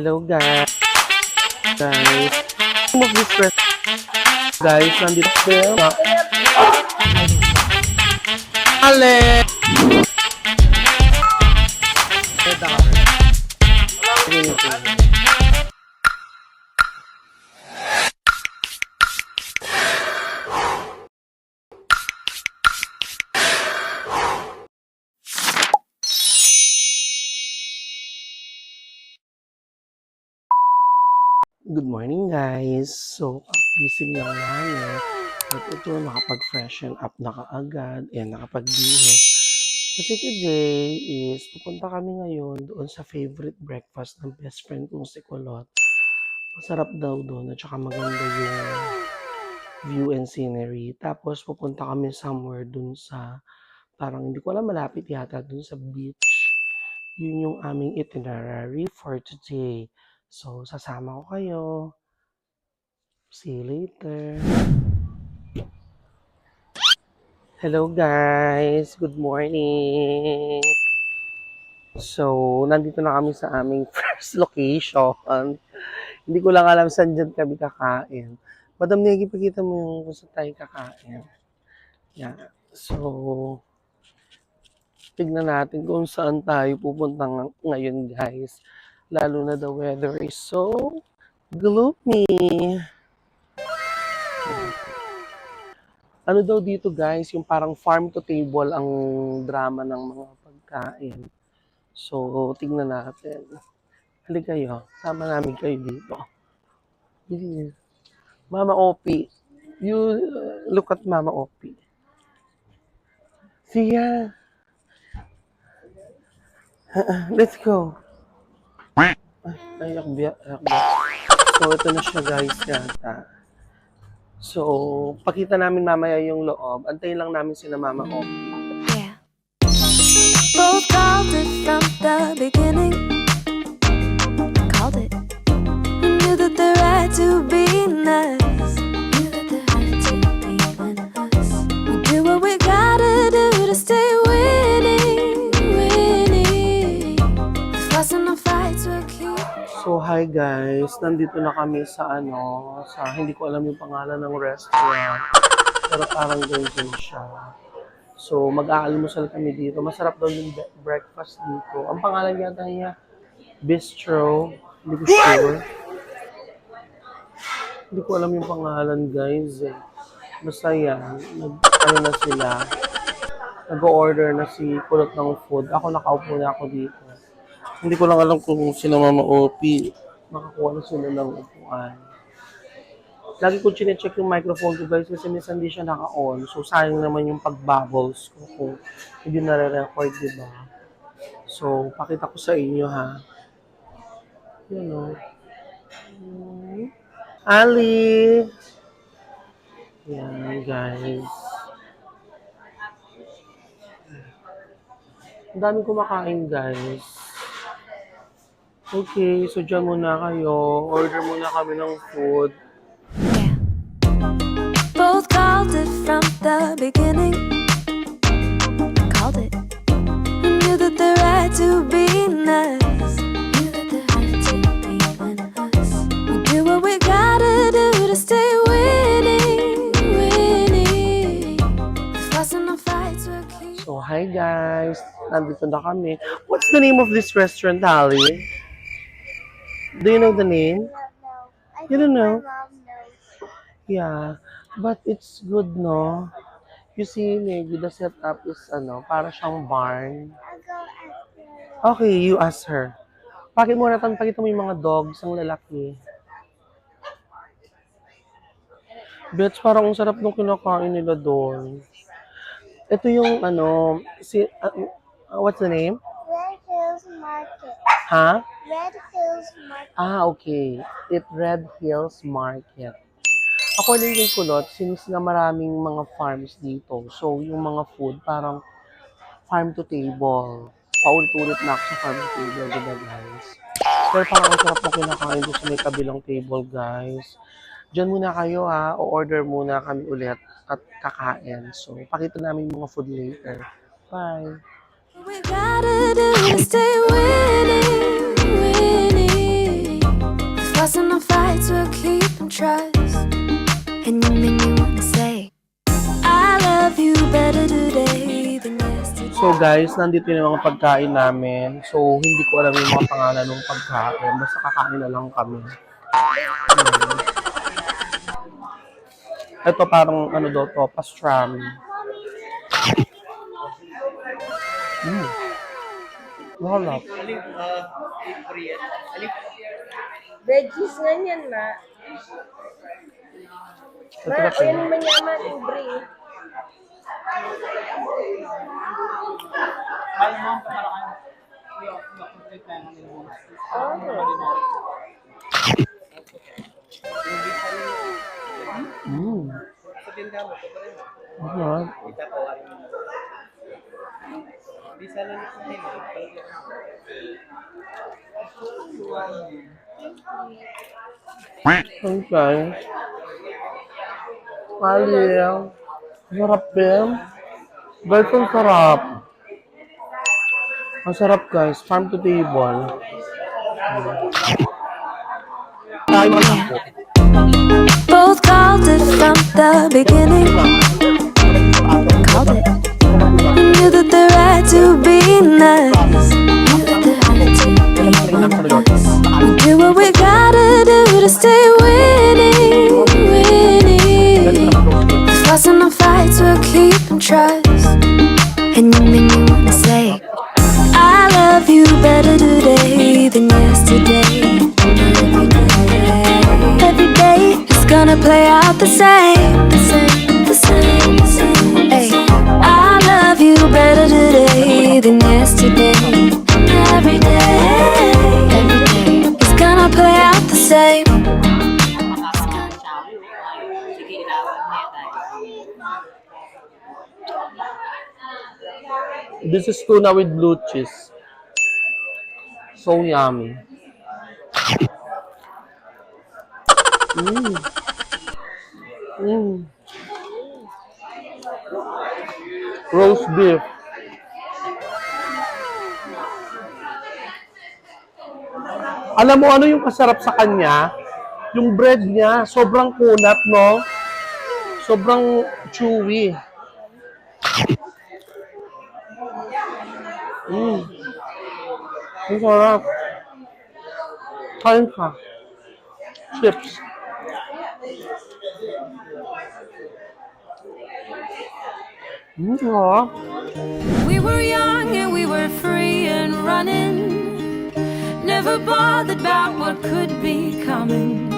Hello guys. Guys. Move this first. Guys, nandito kayo. Ale! Good So, gising lang namin. At ito, nakapag-freshen up na kaagad. Ayan, nakapag-bihis. Kasi today is, pupunta kami ngayon doon sa favorite breakfast ng best friend kong si Kulot. Masarap daw doon at saka maganda yung view and scenery. Tapos pupunta kami somewhere doon sa, parang hindi ko alam, malapit yata doon sa beach. Yun yung aming itinerary for today. So, sasama ko kayo. See you later. Hello guys! Good morning! So, nandito na kami sa aming first location. Hindi ko lang alam saan dyan kami kakain. Madam Negi, pakita mo yung kung saan tayo kakain. Yeah. So, tignan natin kung saan tayo pupunta ng- ngayon guys. Lalo na the weather is so gloomy. Ano daw dito guys, yung parang farm to table ang drama ng mga pagkain. So, tingnan natin. Halika kayo, sama namin kayo dito. Bilis. Mama Opi, you uh, look at Mama Opi. Sia, let's go. Ay, ay, yakbya, yakbya. So, ito na siya guys yata. So, pakita namin mamaya yung loob. Antayin lang namin sila Mama Opi. Yeah. Both called it from the beginning. Called it. Knew that the right to be nice. So, hi guys. Nandito na kami sa ano, sa hindi ko alam yung pangalan ng restaurant. Pero parang ganyan siya. So, mag-aalmusal kami dito. Masarap daw yung breakfast dito. Ang pangalan yata niya, Bistro. Hindi ko sure. Hindi ko alam yung pangalan, guys. Eh. Basta yan. Nag, ano na sila. Nag-order na si Kulot ng food. Ako nakaupo na ako dito. Hindi ko lang alam kung sino Mama Opi. Makakuha na sila ng upuan. Lagi ko chinecheck yung microphone ko guys kasi minsan hindi siya naka-on. So sayang naman yung pag-bubbles ko kung hindi nare-record, di ba? So, pakita ko sa inyo ha. O. Hmm. Ali! Yan guys. Ang dami kumakain guys. Okay, so dyan muna kayo. Order muna kami ng food. Yeah. Both called it from the beginning. Called it. We knew that the right to be nice. Knew that the right to be us. We do what we gotta do to stay winning, winning. The fuss and the fights will keep. So, hi guys. Nandito na kami. What's the name of this restaurant, Ali? Do you know the name? I You don't know? Yeah. But it's good, no? You see, maybe the setup is, ano, para siyang barn. Okay, you ask her. Bakit mo natin pakita mo yung mga dogs, ang lalaki. Bets, parang ang sarap nung kinakain nila doon. Ito yung, ano, si, uh, what's the name? Red Hills Market. Ha? Red Hills Market. Ah, okay. It Red Hills Market. According kay Kulot, since na maraming mga farms dito, so yung mga food parang farm to table. Paulit-ulit na ako sa farm to table, di ba guys? Pero parang ang sarap na kinakain doon sa may kabilang table, guys. Diyan muna kayo ha, o order muna kami ulit at kakain. So, pakita namin yung mga food later. Bye! We gotta stay winning, winning. With fuss and the fights, we're keeping trust. And you make me say, I love you better today than yesterday. So guys, nandito na yung mga pagkain namin. So hindi ko alam yung mga pangalan ng pagkain. Basta kakain na lang kami. Ito parang ano daw to, pastrami. Malap. Veggies nga yan, ma. Ito Ma, kasi. yan yung manyaman, ubre. Mm. Alright. Okay. Aliw. Sarap din. Guys, ang sarap. Ang sarap guys. Farm to table. Tayo lang po. Both called it from the beginning. Called it. The right to be nice. The. We do what we gotta do to stay winning, winning. Fussing and fights will keep trust. And you make me wanna say, I love you better today than yesterday. Every day, every day is gonna play out the same, This is tuna with blue cheese. So yummy. Mmm. Mmm. Roast beef. Alam mo ano yung masarap sa kanya? Yung bread niya, sobrang kunat, no? Sobrang chewy. Mm. Ang sarap. Kain ka. Chips. Mm. We were young and we were free and running. Never bothered about what could be coming.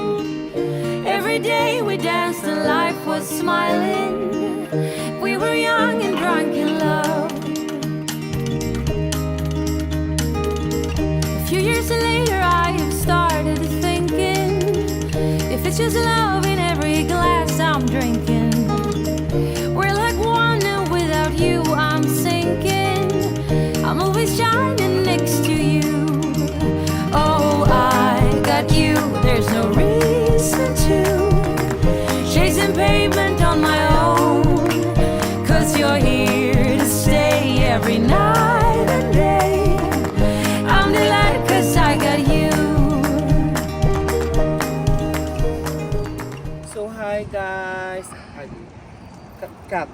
Every day we danced and life was smiling. We were young and drunk in love. Few years later, I have started thinking if it's just love in every glass I'm drinking. We're like one, and without you, I'm sinking. I'm always shining next to you. Oh, I got you, there's no reason to. Cut.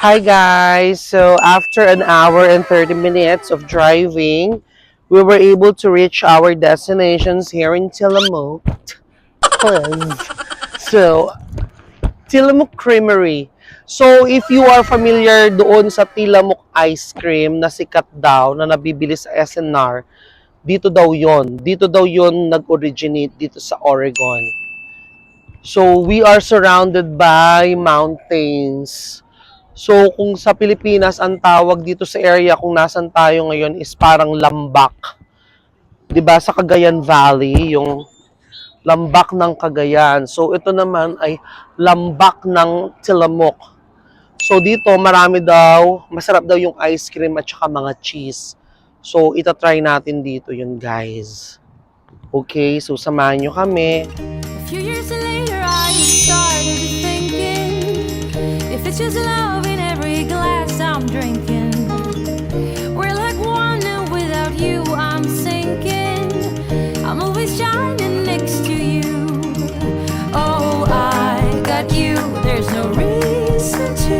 Hi guys. So, after an hour and 30 minutes of driving, we were able to reach our destinations here in Tillamook. So, Tillamook Creamery. So, if you are familiar doon sa Tillamook ice cream na sikat daw na nabibili sa SNR, dito daw yon. Dito daw yon nag-originate dito sa Oregon. So, we are surrounded by mountains. So, kung sa Pilipinas, ang tawag dito sa area kung nasan tayo ngayon is parang lambak. ba Sa Cagayan Valley, yung lambak ng Cagayan. So, ito naman ay lambak ng Tillamook. So, dito marami daw, masarap daw yung ice cream at saka mga cheese. So, itatry natin dito yun, guys. Okay, so samahan nyo kami. A few years later, I started thinking If it's just love in every glass I'm drinking We're like one and without you I'm sinking I'm always shining next to you Oh, I got you, there's no reason to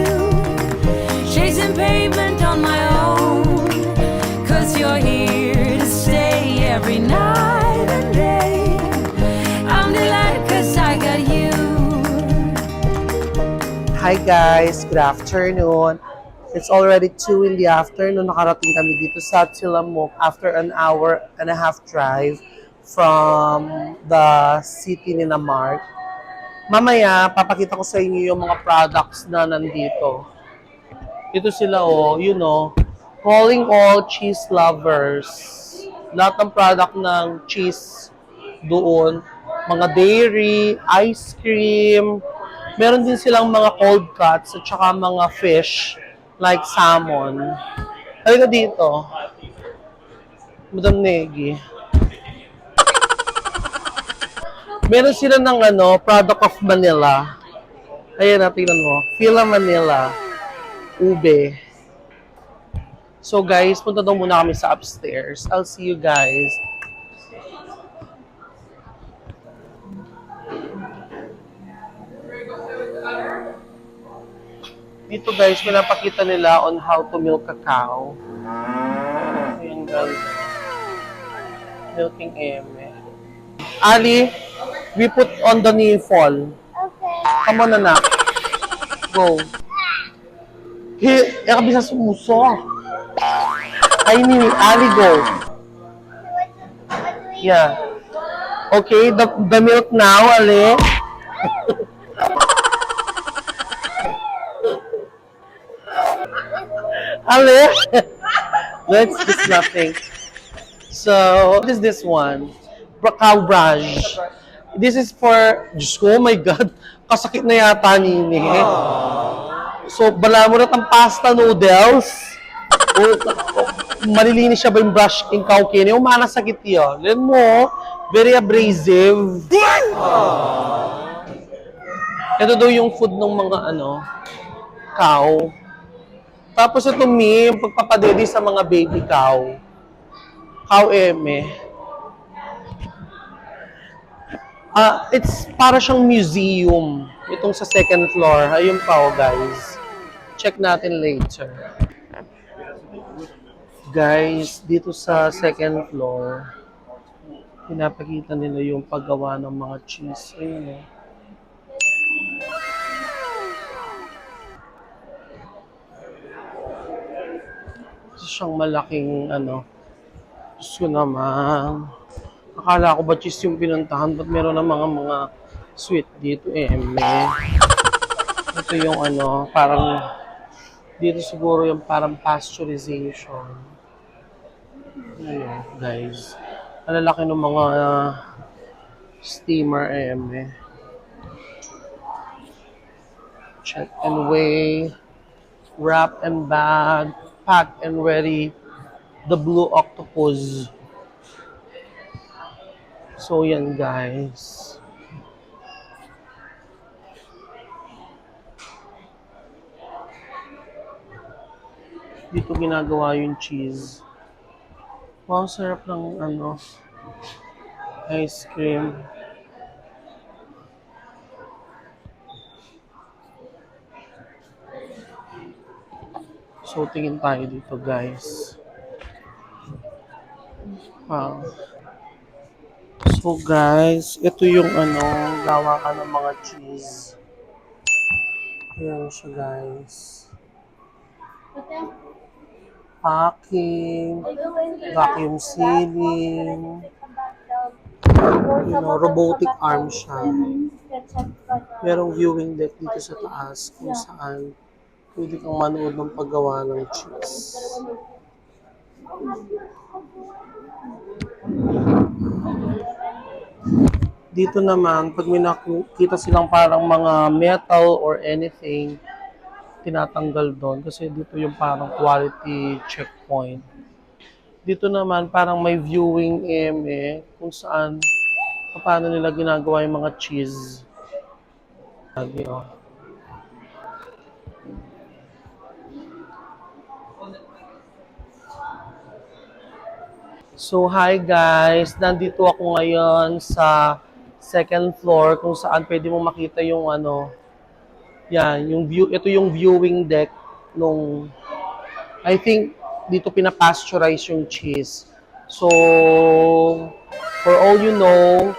Chasing pavement on my own Cause you're here to stay every night and day. I'm delighted cause I got you. Hi guys, good afternoon. It's already 2 in the afternoon. Nakarating kami dito sa Tillamook after an hour and a half drive from the city ni Mark. Mamaya, papakita ko sa inyo yung mga products na nandito. Ito sila oh, you know, calling all cheese lovers. Lahat ng product ng cheese doon. Mga dairy, ice cream, meron din silang mga cold cuts at saka mga fish like salmon. Halika dito. Madam Negi. Meron sila ng ano, product of Manila. Ayan na, tingnan mo. Fila Manila. Ube. So guys, punta daw muna kami sa upstairs. I'll see you guys. Dito guys, pinapakita nila on how to milk cacao. Ayan guys. Milking eme. Ali, we put on the nipple. Okay. Come on, anak. Go. He, eh, kabisa sumuso. Ay, ni, Ali, go. What, what do we Yeah. Okay, the, the milk now, Ali. Ali. That's just nothing. So, what is this one? Cow brush. This is for, Diyos ko, oh my God, kasakit na yata nini. So, bala mo na pasta noodles. Malilinis siya ba yung brush king cow kini? O, manasakit yun. Len mo, very abrasive. Ito daw yung food ng mga ano, cow. Tapos ito mi, yung pagpapadedi sa mga baby cow. Cow eme. Ah, it's para siyang museum. Itong sa second floor. Ayun pa oh, guys. Check natin later. Guys, dito sa second floor, pinapakita nila yung paggawa ng mga cheese. Ayun. Isa siyang malaking ano. Diyos ko naman. Akala ko ba cheese yung pinuntahan? Ba't meron ng mga mga sweet dito eh? Ito yung ano, parang dito siguro yung parang pasteurization. Ayun, guys. Ang ng mga steamer eh, meh. Check and weigh. Wrap and bag. Pack and ready. The blue octopus. So, yan guys. Dito ginagawa yung cheese. Wow, sarap ng ano, ice cream. So, tingin tayo dito, guys. Wow. So, guys, ito yung ano, gawa ka ng mga cheese. Ayan siya, guys. Packing, vacuum sealing, you know, robotic arm siya. Merong viewing deck dito sa taas kung saan pwede kang manood ng paggawa ng cheese. Dito naman, pag may nakita silang parang mga metal or anything, tinatanggal doon kasi dito yung parang quality checkpoint. Dito naman parang may viewing eme kung saan paano nila ginagawa yung mga cheese. Lagi, oh. So, hi guys! Nandito ako ngayon sa second floor kung saan pwede mo makita yung ano, yan, yung view, ito yung viewing deck nung I think dito pinapasteurize yung cheese. So, for all you know,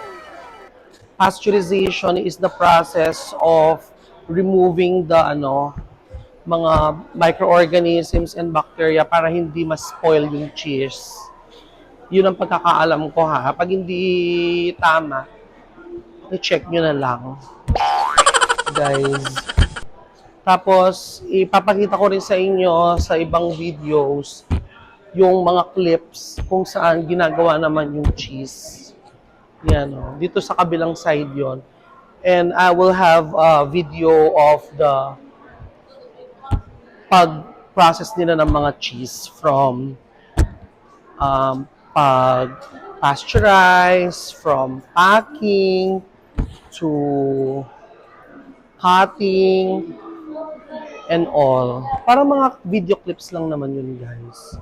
pasteurization is the process of removing the ano mga microorganisms and bacteria para hindi mas spoil yung cheese. Yun ang pagkakaalam ko ha. Pag hindi tama, i-check nyo na lang. Guys. Tapos, ipapakita ko rin sa inyo sa ibang videos yung mga clips kung saan ginagawa naman yung cheese. Yan, oh. Dito sa kabilang side yon. And I will have a video of the pag-process nila ng mga cheese from um, pag pasteurize, from packing to cutting and all. Para mga video clips lang naman yun, guys.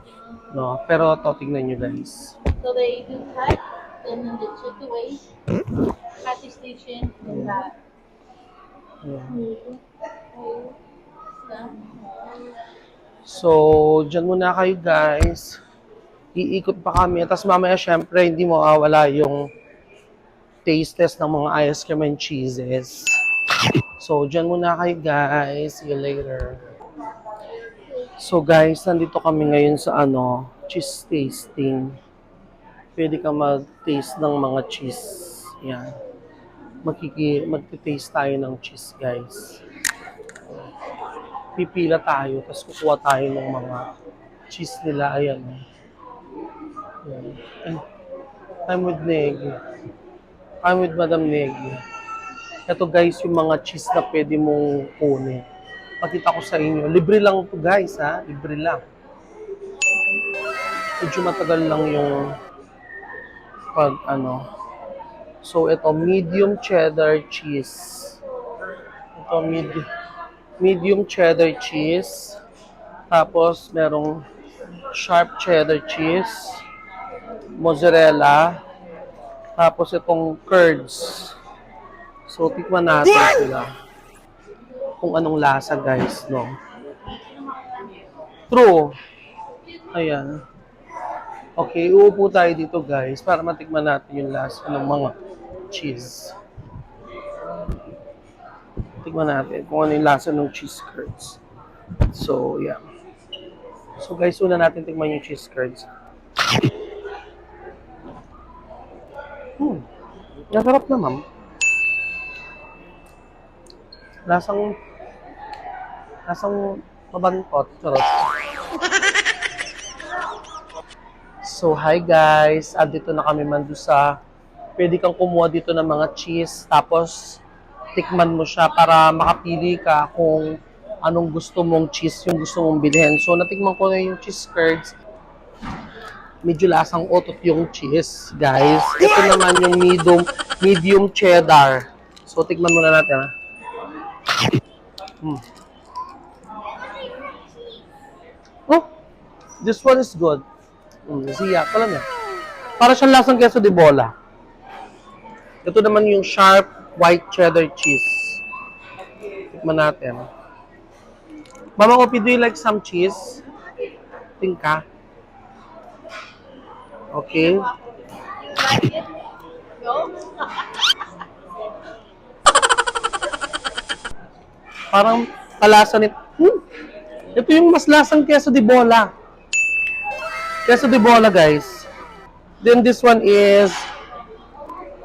No? Pero to, tignan nyo, guys. So they do cut, and then they took away, cut the station, and that. So, dyan muna kayo guys. Iikot pa kami. Tapos mamaya, syempre, hindi mo awala yung taste test ng mga ice cream and cheeses. So, dyan muna kayo guys. See you later. So guys, nandito kami ngayon sa ano, cheese tasting. Pwede ka mag-taste ng mga cheese. Yan. Magkiki, magti-taste tayo ng cheese guys pipila tayo, tapos kukuha tayo ng mga cheese nila. Ayan. Ayan. Ay, I'm with Neg. I'm with Madam Neg. Ito guys, yung mga cheese na pwede mong kunin. Pakita ko sa inyo. Libre lang to guys, ha? Libre lang. Medyo matagal lang yung pag ano. So, ito, medium cheddar cheese. Ito, medium medium cheddar cheese. Tapos, merong sharp cheddar cheese. Mozzarella. Tapos, itong curds. So, tikman natin sila. Kung anong lasa, guys, no? True. Ayan. Okay, uupo tayo dito, guys, para matikman natin yung lasa ng mga cheese. Tignan natin kung ano yung lasa ng cheese curds. So, yeah. So, guys, una natin tignan yung cheese curds. Hmm. Nasarap na, ma'am. Lasang lasang mabantot. Charot. So, hi guys. Andito na kami man doon sa pwede kang kumuha dito ng mga cheese. Tapos, tikman mo siya para makapili ka kung anong gusto mong cheese yung gusto mong bilhin. So, natikman ko na yung cheese curds. Medyo lasang otot yung cheese, guys. Ito naman yung medium, medium cheddar. So, tikman muna natin, ha. Hmm. Oh, this one is good. Hmm, siya, alam niya. Para siyang lasang queso de bola. Ito naman yung sharp white cheddar cheese. Tikman natin. Mama Kopi, do you like some cheese? Tingka. Okay. Parang kalasa ni... Hmm. Ito yung mas lasang queso de bola. Queso de bola, guys. Then this one is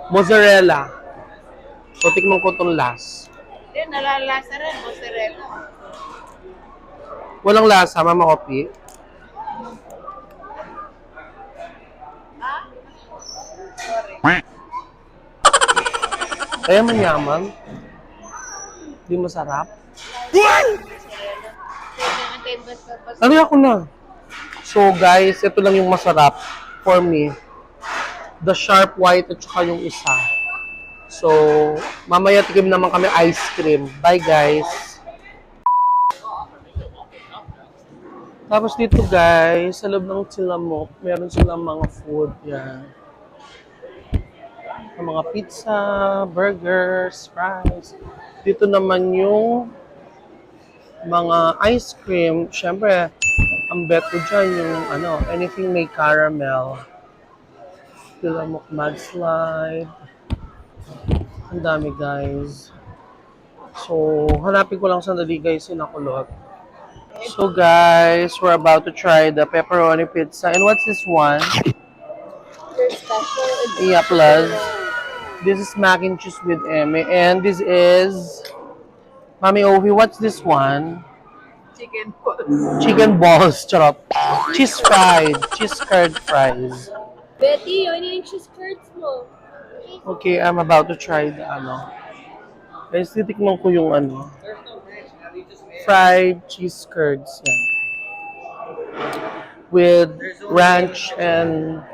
mozzarella. So, tikman ko itong last. Then nalalasa rin, mozzarella. Walang lasa, Mama Kopi. Kaya manyaman. Di masarap. Ano ako na? So guys, ito lang yung masarap for me. The sharp white at saka yung isa. So, mamaya tikim naman kami ice cream. Bye guys! Tapos dito guys, sa loob ng Tilamok, meron silang mga food. Yan. Mga pizza, burgers, fries. Dito naman yung mga ice cream. Siyempre, Ang bet ko dyan yung ano, anything may caramel. Tilamok mudslide. Ang dami guys. So, hanapin ko lang sandali guys yung nakulot. So guys, we're about to try the pepperoni pizza. And what's this one? Their special. Yeah, plus. This is mac and cheese with Emmy. And this is... Mami Ovi, what's this one? Chicken balls. Chicken balls, charot. Cheese fried. Cheese curd fries. Betty, yun yung cheese curds mo. Okay, I'm about to try the ano. Guys, titikman ko yung ano. Fried cheese curds. Yan. With ranch and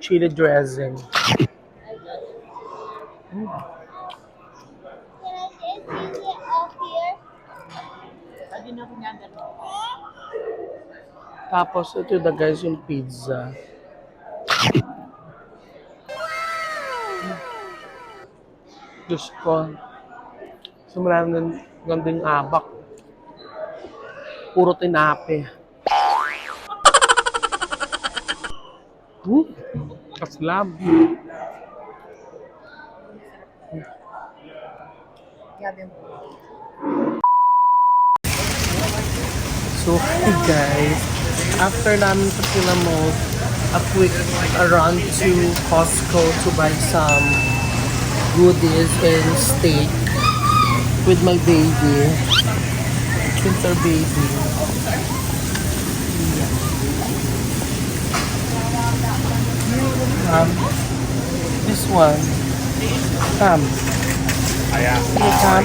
chili dressing. Can I just use it up here? Tapos, ito na guys yung pizza. Diyos ko. Sumula ng gandang abak. Puro tinape. Hmm. Kaslab. So, hey guys, after namin sa Pinamos, a quick run to Costco to buy some goodies and steak with my baby. Winter baby. Um, this one. Ham. Hey, Ham.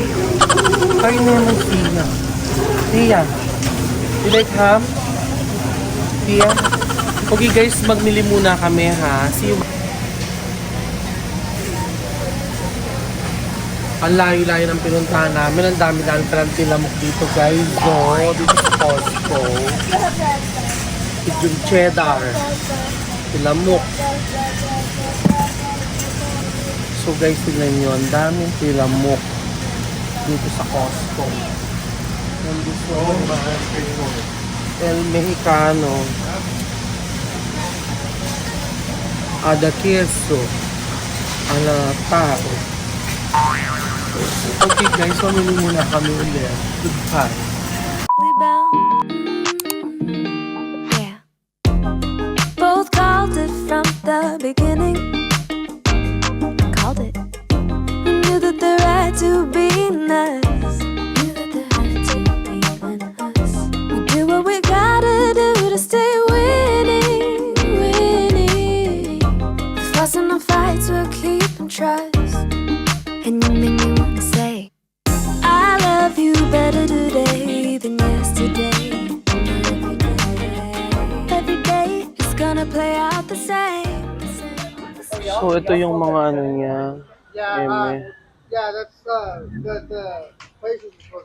Kain mo naman Tia. Tia. You like ham? Tia? Okay guys, magmili muna kami ha. See you. Ang layo-layo ng pinuntahan namin. Ang dami-dami palang tilamok dito guys. So, dito sa Costco. Yung cheddar. Tilamok. So guys, tignan nyo. Ang daming tilamok dito sa Costco. And this one, El Mexicano. Ada queso. Ala tao. Okay guys, mamili muna kami ulit. Goodbye.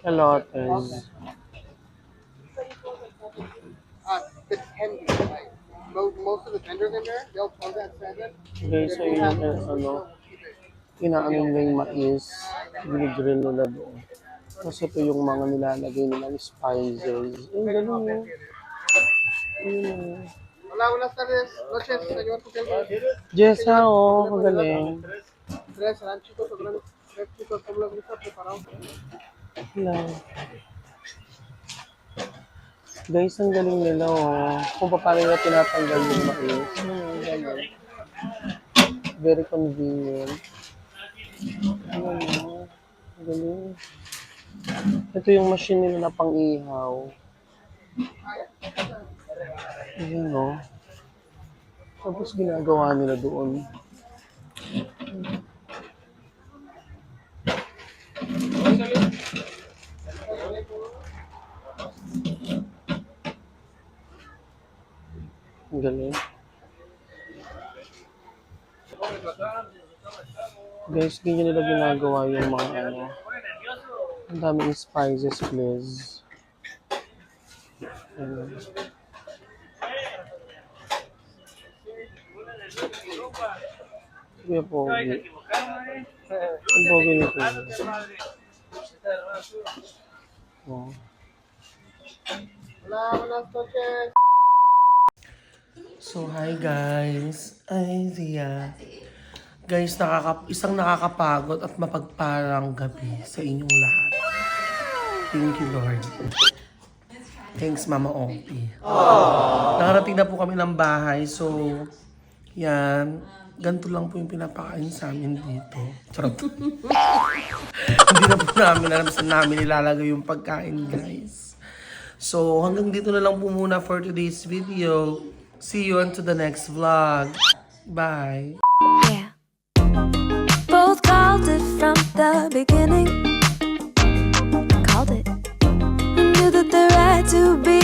Elotes. Uh, the tenders, like most, most of the vendors in there, they'll close at seven. Guys, so yun yung ano. Inaano nila yung mais. Ginigrill nila doon. Kasi ito yung mga nilalagay nilang spices. Ang galing yun. Ayun. Hola, buenas tardes, noches, señor. Jessa, oh, magaling. Tres serán chicos o grandes. Tres chicos, ¿cómo les gusta preparado? Hello. Guys, ang galing nila, oh. Kung paano nila tinatanggal yung mais. Hmm, galing. Very convenient. Ano. Ang galing. Ito yung machine nila na pang-ihaw. Ayan, oh. Tapos ginagawa nila doon. Ang galing. Guys, ganyan nila ginagawa yung mga ano. Ang daming spices, please. Ayan. Kuya Pogi. Ang pogi ni Kuya. Oh. Hola, buenas noches. So, hi guys. Ay, Zia. Guys, nakaka isang nakakapagod at mapagparang gabi sa inyong lahat. Thank you, Lord. Thanks, Mama Opie. Nakarating na po kami ng bahay. So, yan. Ganito lang po yung pinapakain sa amin dito. Charot. Hindi na po namin alam saan namin ilalagay yung pagkain, guys. So, hanggang dito na lang po muna for today's video. See you on to the next vlog. Bye! Yeah. Both called it from the beginning. Called it. Knew that the right to be.